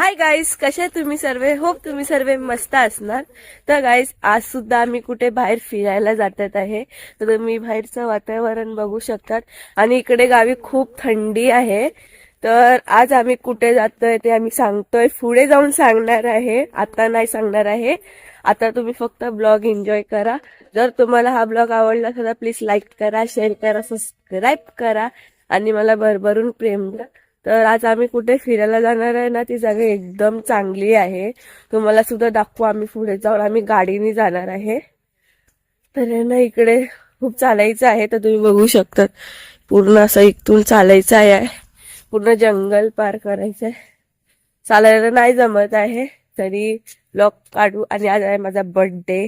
Hi guys कसे तुम्ही सर्व? होप तुम्ही सर्व मस्त असणार. तर गाईस आज सुद्धा आम्ही कुठे बाहेर फिरायला जातात आहे. तर तुम्ही बाहेरचं वातावरण बघू शकतात. आणि इकडे गावी खूप थंडी आहे. तर आज आम्ही कुठे जातोय ते आम्ही सांगतोय. पुढे जाऊन सांगणार आहे. आता नाही सांगणार आहे. आता तुम्ही फक्त ब्लॉग एन्जॉय करा. जर तुम्हाला हा ब्लॉग आवडला असेल तर प्लीज लाईक करा शेअर करा सबस्क्राईब करा. आणि मला भरभरून प्रेम द्या. तर आज आम्ही कुठे फिरायला जाणार आहे ना ती जागा एकदम चांगली आहे. तुम्हाला सुद्धा दाखवू आम्ही पुढे जाऊन आम्ही गाडीने जाणार आहे. तर ना इकडे खूप चालायचं आहे तर तुम्ही बघू शकता. पूर्ण असं इथून चालायचं आहे. पूर्ण जंगल पार करायचं आहे. चालायला नाही जमत आहे तरी ब्लॉग काढू आणि आज आहे माझा बर्थडे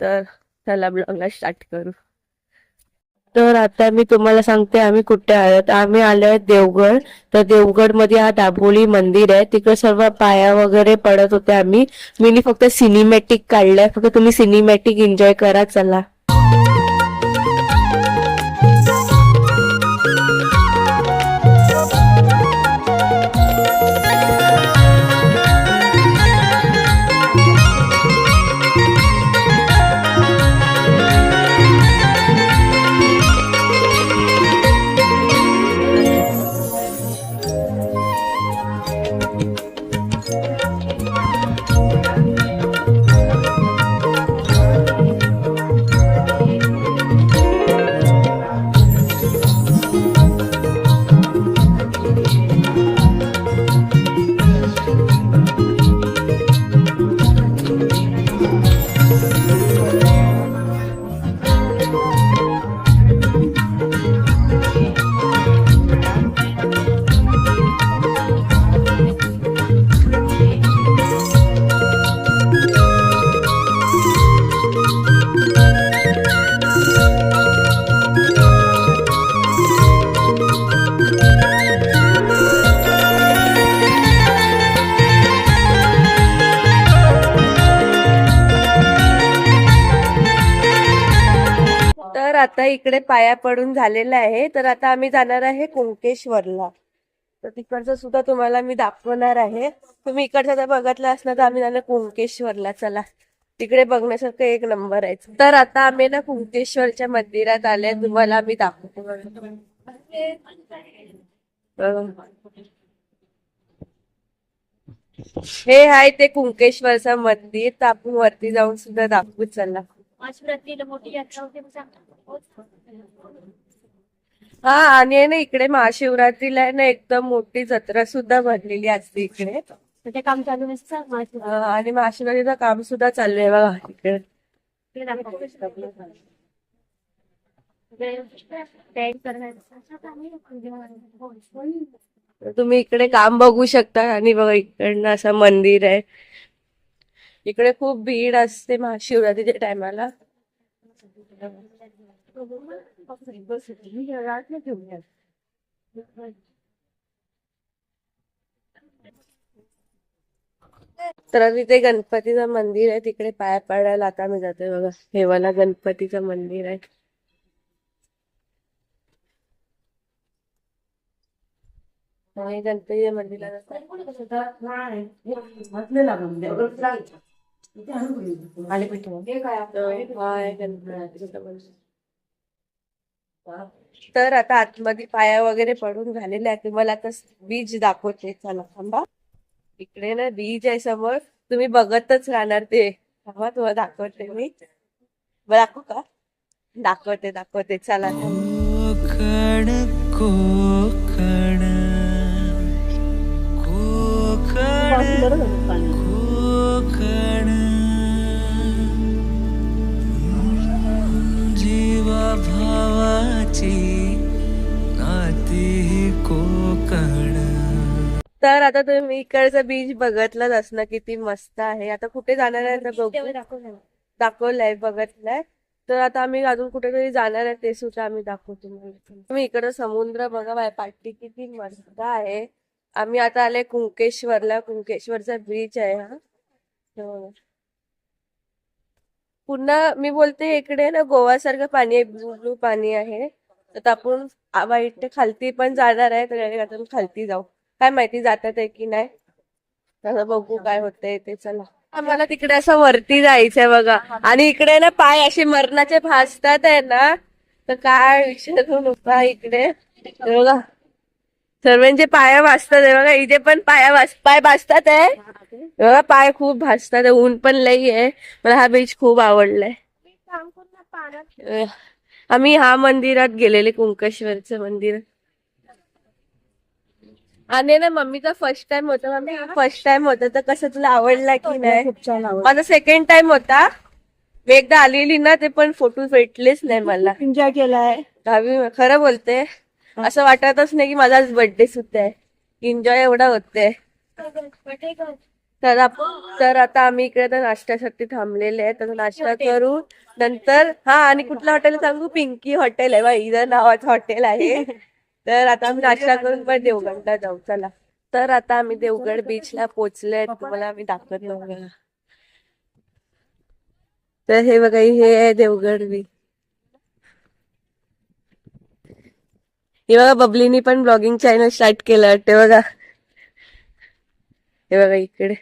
तर चला ब्लॉगला स्टार्ट करू. तर आता मी तुम्हाला सांगते आम्ही कुठे आहोत? आम्ही आलो आहे देवगड. तर देवगडमध्ये हा दाभोळी मंदिर आहे. तिकडे सर्व पाया वगैरे पडत होते आम्ही. मी फक्त सिनेमॅटिक काढलंय. फक्त तुम्ही सिनेमॅटिक एन्जॉय करा चला. आता इकडे पाया पडून झालेला आहे. तर आता आम्ही जाणार आहे कुंकेश्वरला. तर तिकडचं सुद्धा तुम्हाला मी दाखवणार आहे. तुम्ही इकडचं जर बघितलं असणार तर आम्ही जाणार कुंकेश्वरला. चला तिकडे बघण्यासारखं एक नंबर आहे. तर आता आम्ही ना कुंकेश्वरच्या मंदिरात आले तुम्हाला आम्ही दाखवतो हे आहे ते कुंकेश्वरचं मंदिर. तर आपण वरती जाऊन सुद्धा दाखवू. चला. महाशिवरात्रीला मोठी यात्रा होते मग सांगतो. हा आणि आहे ना इकडे महाशिवरात्रीला आहे ना एकदम मोठी जत्रा सुद्धा भरलेली असते इकडे. ते काम चालू नसतं सांग आणि महाशिवरात्रीचं काम सुद्धा चालू आहे बघा इकडे. तुम्ही इकडे काम बघू शकता आणि बघा इकडनं असं मंदिर आहे. इकडे खूप भीड असते महाशिवरात्रीच्या टायमाला. तर तिथे गणपतीचं मंदिर आहे तिकडे पाया पडायला आता मी जाते बघा. हे वाला गणपतीचं मंदिर आहे. आणि गणपतीच्या मंदिराला आले तर आता आतमध्ये पाया वगैरे पडून झालेले आहेत. तुम्हाला आता बीच दाखवते. चला थांबा. इकडे ना बीच आहे समोर. तुम्ही बघतच राहणार ते. थांबा तुम्हाला दाखवते मी. दाखवू का? दाखवते दाखवते. चला कोकण कोकण. कोकण. नाती कोकण. तर आता तुम्ही इकडचं बीच बघतलंच असणं किती मस्त आहे. आता कुठे जाणार आहे. दाखवलंय बघितलंय. तर आता आम्ही अजून कुठेतरी जाणार आहे ते सुद्धा आम्ही दाखवतो तुम्हाला. तुम्ही इकडं समुद्र बघा पाठी किती मस्त आहे. आम्ही आता आले कुंकेश्वरला. कुंकेश्वरचा बीच आहे हा. हो. पुन्हा मी बोलते इकडे ना गोवासारखं पाणी आहे ब्लू ब्लू पाणी आहे. तर आपण इथे खालती पण जाणार आहे तर आता खालती जाऊ. काय माहिती जातात आहे की नाही? आता बघू काय होतंय ते चला. आम्हाला तिकडे असं वरती जायचंय बघा. आणि इकडे ना पाय असे मरणाचे भासतात आहे ना तर काय विचारू नका इकडे. बघा. सर्वांचे पाया भासतात आहे बघा. इथे पण पाया भास पाय भासतात आहे. बघा पाय खूप भासतात आहे. ऊन पण लई आहे. मला हा बीच खूप आवडलाय. आम्ही हा मंदिरात गेलेले कुंकेश्वरचं मंदिर. आणि ना मम्मीचा फर्स्ट टाइम होता. मम्मी फर्स्ट टाइम होता. तर कसं तुला आवडला की नाही? छान आवड माझा सेकंड टाइम होता. मी एकदा आलेली ना ते पण फोटो भेटलेच नाही मला. एन्जॉय केलाय. गावी खरं बोलते. असं वाटतच नाही की माझा आज बर्थडे सुद्धा आहे. एन्जॉय एवढा होते तर आप- तर आता आम्ही इकडे तर नाश्त्यासाठी थांबलेले आहे तर नाश्ता करू नंतर हा आणि कुठलं हॉटेल सांगू? पिंकी हॉटेल आहे बा इथं नावाचं हॉटेल आहे. तर आता आम्ही नाश्ता करून पण देवगडला जाऊ चला. तर आता आम्ही देवगड बीचला पोहोचलोय तुम्हाला आम्ही दाखवतो बघा तर हे बघा हे आहे देवगड बीच हे बघा बबलीनी पण ब्लॉगिंग चॅनल स्टार्ट केलं वाटते बघा. हे बघा इकडे.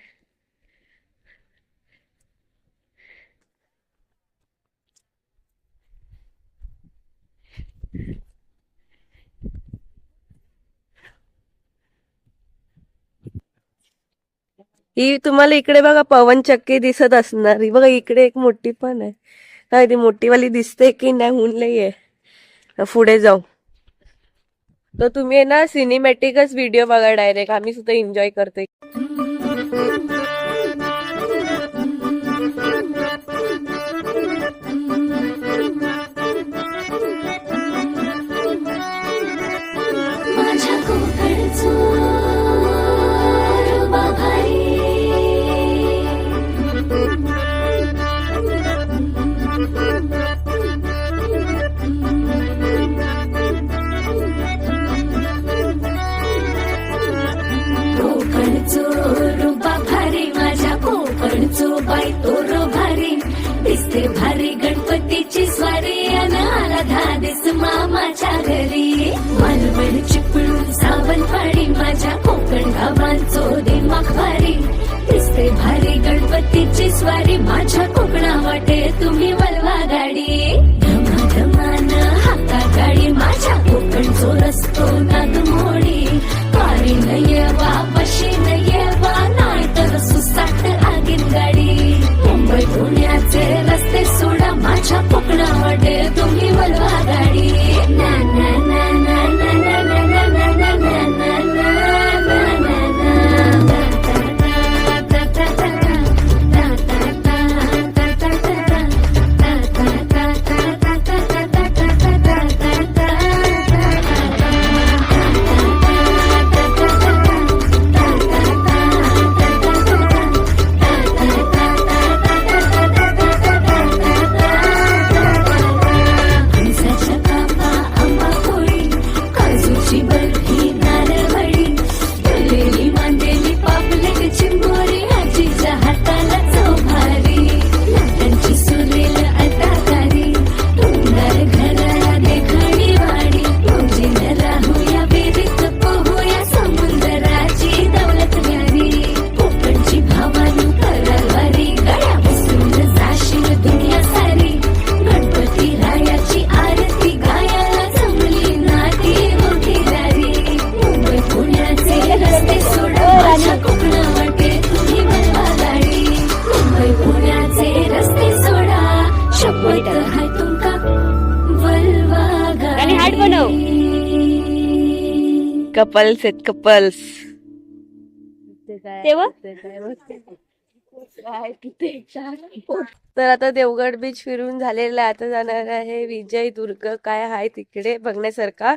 ही तुम्हाला इकडे बघा पवन चक्की दिसत असणार. ही बघा इकडे एक मोठी पण आहे. काय ती मोठीवाली दिसते की नाही होऊन लई आहे पुढे जाऊ. तर तुम्ही आहे ना सिनेमॅटिकच व्हिडिओ बघा डायरेक्ट आम्ही सुद्धा एन्जॉय करतोय. कपल्स. आहेत कपल्स तेव्हा? तर आता देवगड बीच फिरून झालेला आहे. आता जाणार आहे विजय दुर्ग काय आहे तिकडे बघण्यासारखा.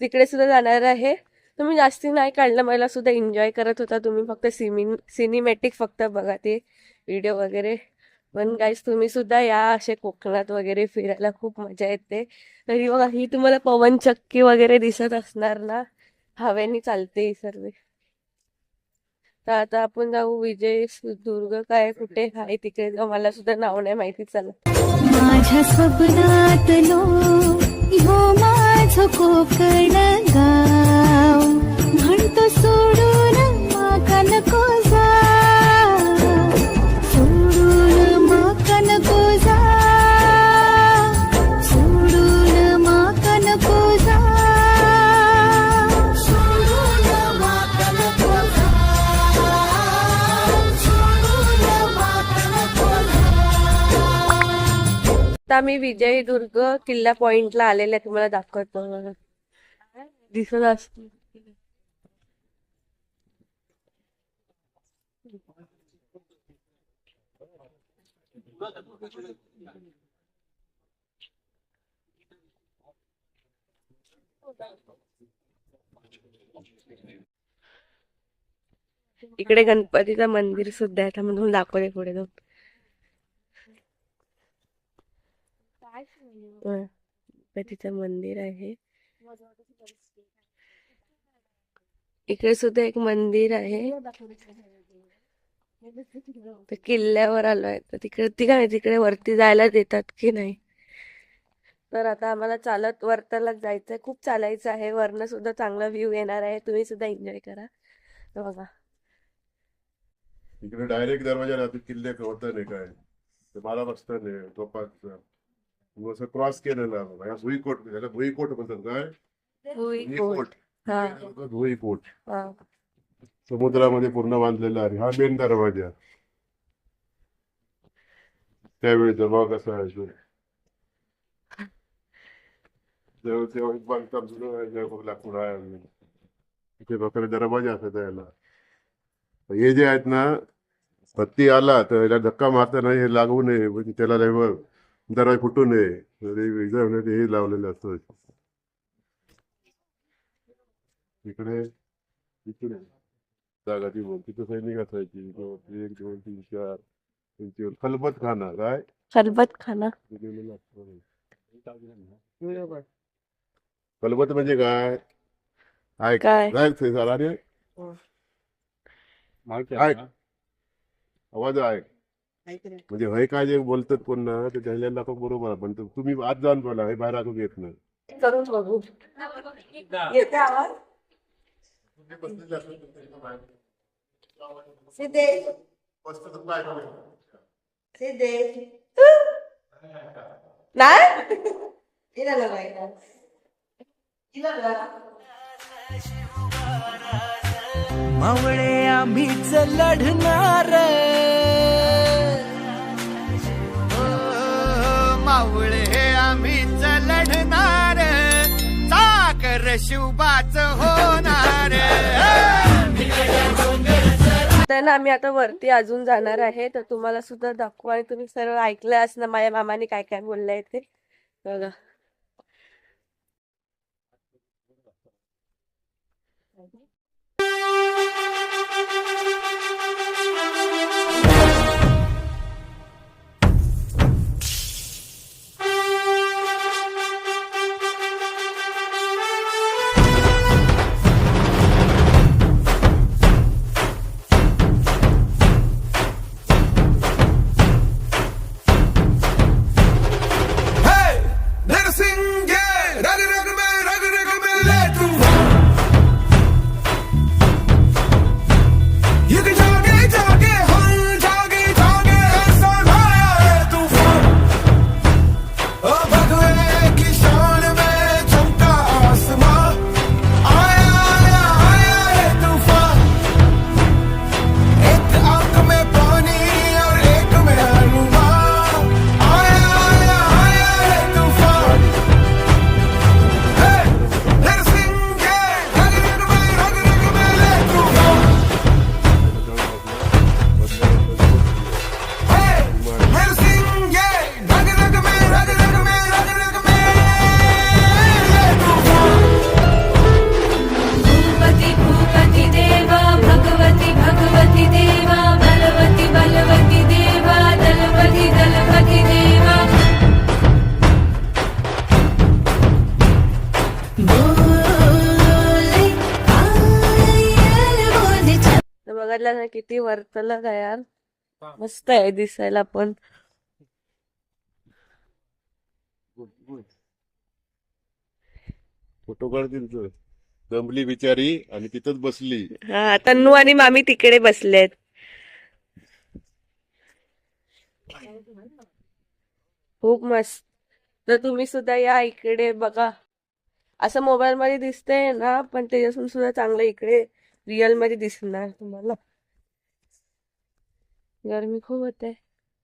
तिकडे सुद्धा जाणार आहे. तुम्ही जास्ती नाही काढलं मला सुद्धा एन्जॉय करत होता. तुम्ही फक्त सिमी सिनेमॅटिक फक्त बघा ते व्हिडिओ वगैरे. पण गाईस तुम्ही सुद्धा या असे कोकणात वगैरे फिरायला खूप मजा येते. तरी बघा ही तुम्हाला पवन चक्की वगैरे दिसत असणार ना. हवेने चालते ही सर्व. तर आता आपण जाऊ विजय दुर्ग काय कुठे आहे तिकडे? जाऊ मला सुद्धा नाव नाही माहिती चला. माझ्या स्वप्नातलो ह्यो माझं कोकण गाव. म्हणतो सोडून माका नको आता मी विजयदुर्ग किल्ला पॉइंटला आलेले तुम्हाला दाखवतो. दिसत असत इकडे गणपतीचं मंदिर सुद्धा आहे त्यामुळे तुम्हाला दाखवते पुढे जाऊन होय. गणपतीचं मंदिर आहे. इकडे सुद्धा एक मंदिर आहे. किल्ल्यावर आलोय तर तिकडे ती काय तिकडे वरती जायला देतात की नाही? तर आता आम्हाला चालत वरतला जायचंय. खूप चालायचं आहे. वरनं सुद्धा चांगला व्ह्यू येणार आहे. तुम्ही सुद्धा एन्जॉय करा. बघा. इकडे डायरेक्ट दरवाजा राहतो. किल्ले होता नाही काय. मला बारा नाही. असं क्रॉस केलेला बघा भुईकोट त्याला भुईकोट म्हणतात काय भुईकोट. हा. भुईकोट. हा. समुद्रामध्ये पूर्ण बांधलेला आहे. हा मेन दरवाजा. त्यावेळेचा बघा कसा आहे. जवळ तेव्हा एक बांधकाम आहे, जवळ लाकूड आहे. इथे बघा दरवाजा असत याला हे जे आहेत ना हत्ती आला तर याला धक्का मारताना हे लागू नये. म्हणजे त्याला दरवाजा फुटू नये हे इजा होण्यासाठी हे लावलेलं असतं. इकडे इकडे. जागा ती बोल तिथं सैनिक असायची. एक दोन तीन चार त्यांची खलबत खाना काय खलबत खाना. खलबत म्हणजे काय? ऐक. हो. ऐक. आवाज ऐक. म्हणजे हय काय जे बोलतात पुन्हा ते त्याला लोक बरोबर. पण तुम्ही आत जाऊन बोला हे बाहेर ऐकून येत नाही. करून बघू. येते आवाज? मावळे आम्हीच लढणार. मावळे आम्हीच लढणार चाकर शिवबाच होणार. आम्ही आता वरती अजून जाणार आहे. तर तुम्हाला सुद्धा दाखवू आणि तुम्ही सर्व ऐकलं असणार माझ्या मामाने काय काय बोललंय ते. बघा. मस्त आहे दिसायला पण. फोटो काढतील तर दमली बिचारी आणि तिथंच बसली. हा तन्नू आणि मामी तिकडे बसलेत खूप मस्त. तर तुम्ही सुद्धा या इकडे बघा. असं मोबाईल मध्ये दिसतंय ना पण त्याच्यातून सुद्धा चांगलं इकडे रिअलमध्ये दिसणार तुम्हाला. गरमी खूप होते.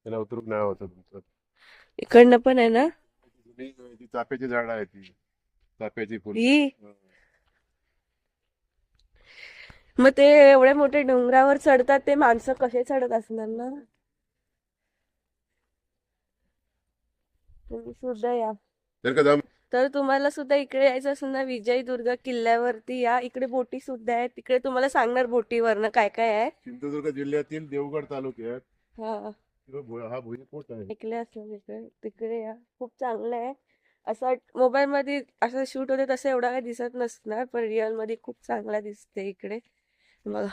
त्याला उतरून नाही होतं तुमचं इकडनं पण आहे ना? जुनी ती चाफ्याची झाड आहे ती. चाफ्याची फुल. ही. मग ते एवढे मोठे डोंगरावर चढतात ते माणसं कसे चढत असणार ना? तुम्ही सुद्धा या. तर का जाम तर तुम्हाला सुद्धा इकडे यायचं असेल ना विजयदुर्ग किल्ल्यावरती या इकडे बोटी सुद्धा आहेत. तिकडे तुम्हाला सांगणार बोटीवरनं काय काय आहे. सिंधुदुर्ग जिल्ह्यातील देवगड तालुक्यात. हा. भुईकोट आहे. ऐकले असेल तिकडे तिकडे या. खूप चांगलं आहे. असं मोबाईल मध्ये असं शूट होते तसं एवढा काही दिसत नसणार पण रिअलमध्ये खूप चांगला दिसते इकडे. बघा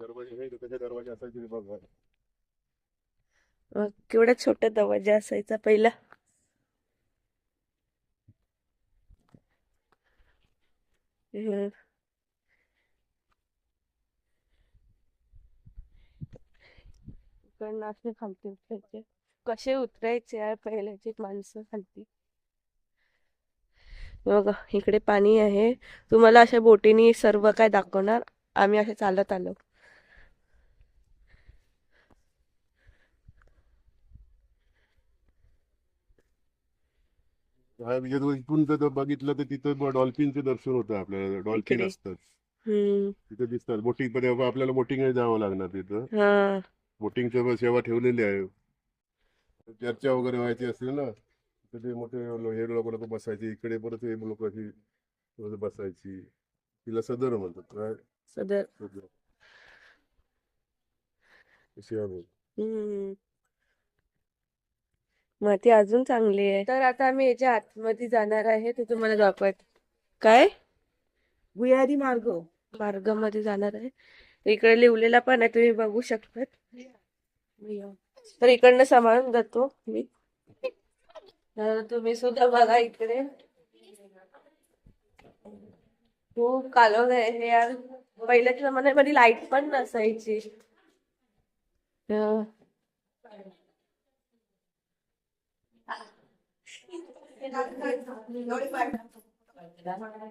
दरवाजे असायचे बघा. केवढा छोटा दरवाजा असायचा पहिला. हम्म. इकडनं असे खालती उतरायचे कसे उतरायचे यार पहिल्याची माणसं खालती बघा इकडे पाणी आहे तुम्हाला अशा बोटीने सर्व काय दाखवणार आम्ही असे चालत आलो इथून जर बघितलं तर तिथं डॉल्फिनचे दर्शन होतं आपल्याला. डॉल्फिन. असतात. तिथे दिसतात. बोटिंगमध्ये आपल्याला बोटिंग जावं लागणार तिथं. बोटिंगच्या सेवा ठेवलेली आहे. चर्चा वगैरे व्हायची असेल ना तर ते मोठे हे लोक लोक बसायचे. इकडे परत हे लोक अशी बसायची. तिला सदर म्हणतात काय? सदर. सदर. अशी मग ती अजून चांगली आहे. तर आता आम्ही याच्या आतमध्ये जाणार आहे ते तुम्हाला दाखवत काय? भुयारी मार्ग. मार्गामध्ये जाणार आहे. इकडे लिहिलेला पण आहे तुम्ही बघू शकता तर इकडनं सांभाळून जातो मी. तर तुम्ही सुद्धा बघा इकडे. खूप कालवण आहे हे यार. पहिल्याच्या जमान्यामध्ये लाइट पण नसायची.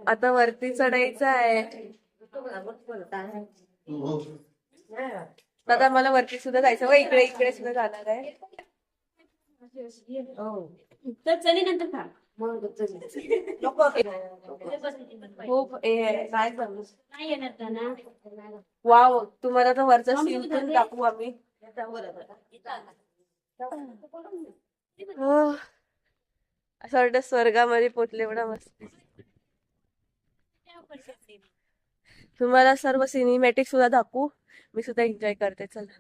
आता वरती चढायचं आहे. दादा मला वरती सुद्धा जायचं इकडे इकडे सुद्धा जाणार आहे. खूप हे काय ना? वाव तुम्हाला तर वरचा सीन पण दाखवू आम्ही. हो. असं वाटतं स्वर्गामध्ये पोचले एवढा मस्त. तुम्हाला सर्व सिनेमॅटिक सुद्धा दाखवू. मी सुद्धा एन्जॉय करते. चला.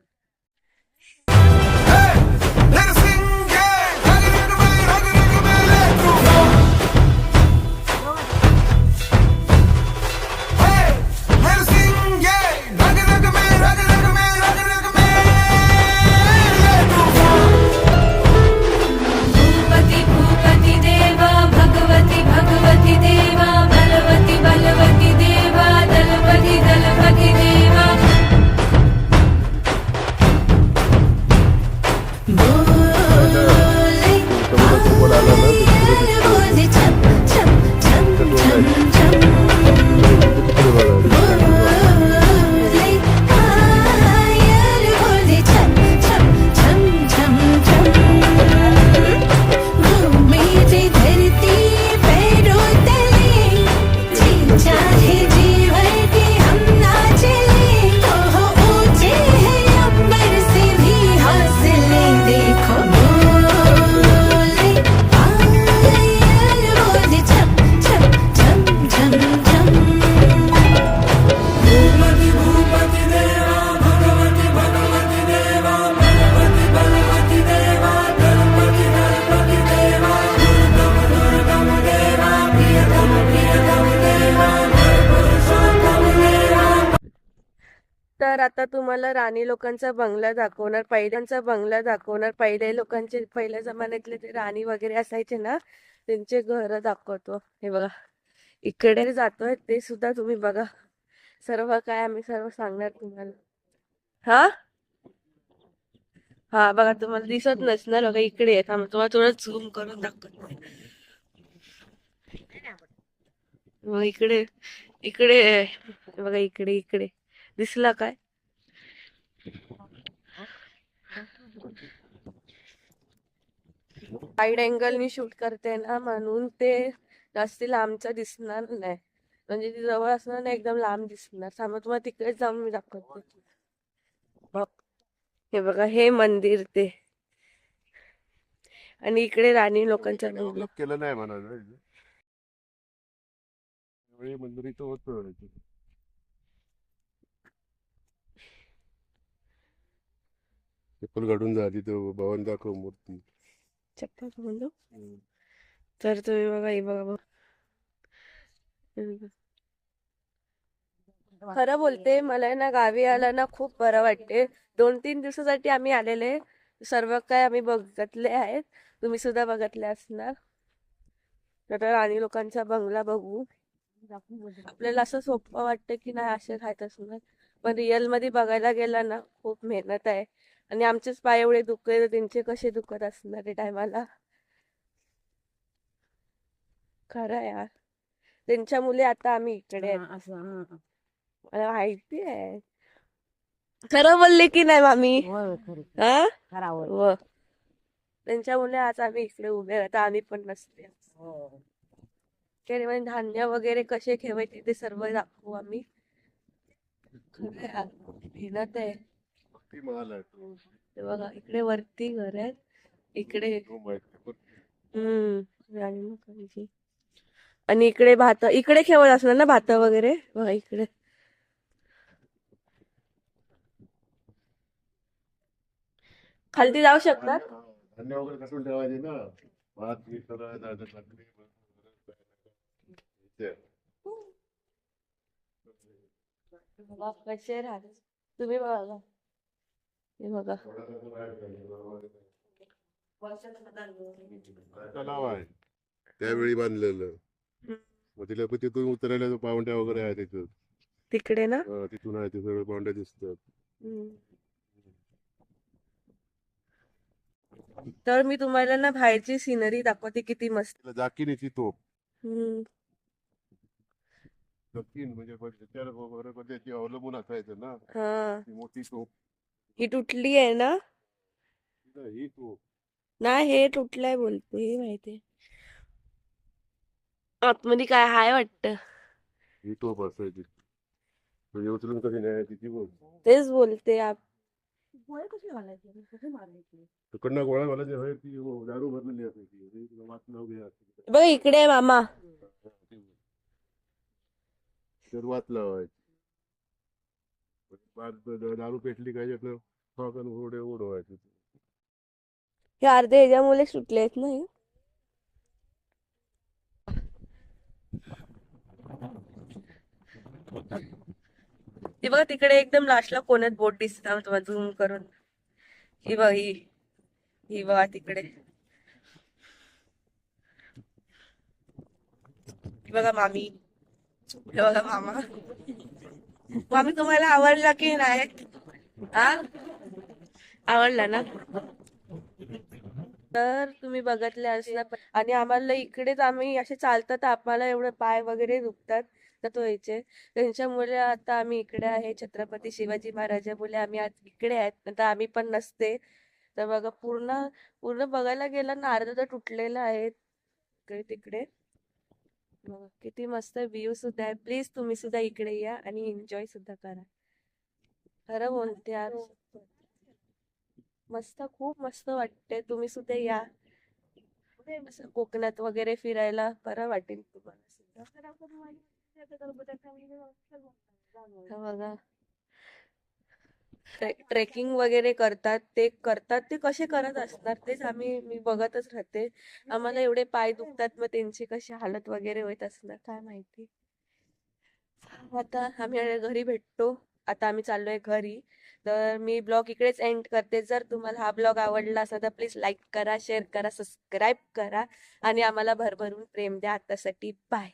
तुम्हाला राणी लोकांचा बंगला दाखवणार पहिल्यांचा बंगला दाखवणार. पहिले लोकांचे पहिल्या जमान्यातले ते राणी वगैरे असायचे ना त्यांचे घर दाखवतो. हे बघा इकडे जातोय ते सुद्धा तुम्ही बघा. सर्व काय आम्ही सर्व सांगणार तुम्हाला. हा? हा बघा तुम्हाला दिसत नसणार बघा इकडे आहे. थांबा तुम्हाला थोडं झूम करून दाखवतो. मग इकडे इकडे आहे. बघा इकडे इकडे. दिसला काय? वाईड अँगलनी शूट करते ना म्हणून ते जास्त लांबचं दिसणार नाही. म्हणजे ती जवळ असणार ना एकदम लांब दिसणार. थांबा तुम्हाला तिकडे जाऊन मी दाखवते. बघ. हे बघा हे मंदिर ते. आणि इकडे राणी लोकांच्या केलं नाही म्हणा मंदिर इथं होतं चप्पल काढून झाली तर भवन दाखव मूर्ती. चप्पल म्हणतो तर तुम्ही बघा हे बघा बघ. खरं बोलते मला ना गावी आला ना खूप बरं वाटते. दोन तीन दिवसासाठी आम्ही आलेले. सर्व काय आम्ही बघितले आहेत. तुम्ही सुद्धा बघितले असणार. तर राणी लोकांचा बंगला बघू. आपल्याला असं सोपं वाटतं की नाही असे राहत असणार. पण रिअलमध्ये बघायला गेला ना खूप मेहनत आहे. आणि आमचेच पाय एवढे दुखले तर त्यांचे कसे दुखत असणार त्या टायमाला? खरं आहे यार. त्यांच्या मुले आता आम्ही इकडे आहेत. मला माहिती आहे. खरं बोलले की नाही मामी? हा? व. त्यांच्या मुले आज आम्ही इकडे उभे राहतो आम्ही पण नसते त्याने म्हणजे धान्य वगैरे कसे ठेवायचे ते सर्व दाखवू आम्ही. खरं आहे यार, मेहनत आहे. ती महाल आहे तो. ते बघा इकडे वरती घर आहेत. इकडे रूम. हम्म राणी आणि इकडे भात इकडे खेळत असणार ना भात वगैरे? बघा इकडे. खालती जाऊ शकतात? धान्य वगैरे कसून ठेवायचे ना. भात बीत सगळं दादा लाकडी इथे. बघा कसे राहत तुम्ही बघा. हे बघा. तलाव आहे. त्यावेळी बांधलेलं. मग तिला पण तिथून उतरायला पावंड्या वगैरे आहे तिथं. तिकडे ना? हा, तिथून आहे ते सगळे पावंड्या दिसतात. हम्म. तर मी तुम्हाला ना बाहेरची सिनरी दाखवते किती मस्त. तिला जाकिनीची तोप हम्म. जकीन म्हणजे पण त्याच्यावर वगैरे पण त्याची अवलंबून असायचं ना. हा. ती मोठी तोप ही तुटली आहे ना? ही. ना हे तुटलंय बोलते हे माहिती आतमध्ये काय हाय वाटत? ही तोप असायची म्हणजे उचलून कधी नाही तिची बोल. तेच बोलते आप तिकडनं गोळा घालायचे? होय ती हो, दारू भरलेली असायची. घ्या. बघ इकडे आहे मामा. तर वाच लावायची. दारू पेटली काय उडे उडवायचे हे अर्धे ह्याच्यामुळे सुटले आहेत ना हे? हे बघा तिकडे एकदम लास्टला कोण्यात बोट दिसतात तुम्हाला झूम करून. ही बघ ही. ही बघा तिकडे. ही बघा मामी. हे बघा मामा. मामी तुम्हाला आवडला की नाही? आवडला ना? तर तुम्ही बघितले असला आणि आम्हाला इकडेच आम्ही असे चालतात आम्हाला एवढं पाय वगैरे दुखतात तर तो यायचे. त्यांच्यामुळे आता आम्ही इकडे आहे छत्रपती शिवाजी महाराजामुळे आम्ही आज इकडे आहेत. नंतर आम्ही पण नसते. तर बघा पूर्ण पूर्ण बघायला गेलं ना अर्ध तर तुटलेलं आहे. तिकडे. किती मस्त व्ह्यू सुद्धा आहे. प्लीज तुम्ही सुद्धा इकडे या आणि एन्जॉय सुद्धा करा. खरं बोलते यार मस्त खूप मस्त वाटते तुम्ही सुद्धा या. कोकणात वगैरे फिरायला बरं वाटेल तुम्हाला सुद्धा. बघा. ट्रेकिंग वगैरे करतात ते करतात ते कसे करत असणार तेच आम्ही मी बघतच राहते. आम्हाला एवढे पाय दुखतात मग त्यांची कशी हालत वगैरे होत असणार काय माहिती. आता आम्ही घरी भेटतो आता आम्ही चाललोय घरी. तर मी ब्लॉग इकडेच एंड करते जर तुम्हाला हा ब्लॉग आवडला असेल तर प्लीज लाईक करा शेअर करा सबस्क्राईब करा आणि आम्हाला भरभरून प्रेम द्या आतासाठी. बाय.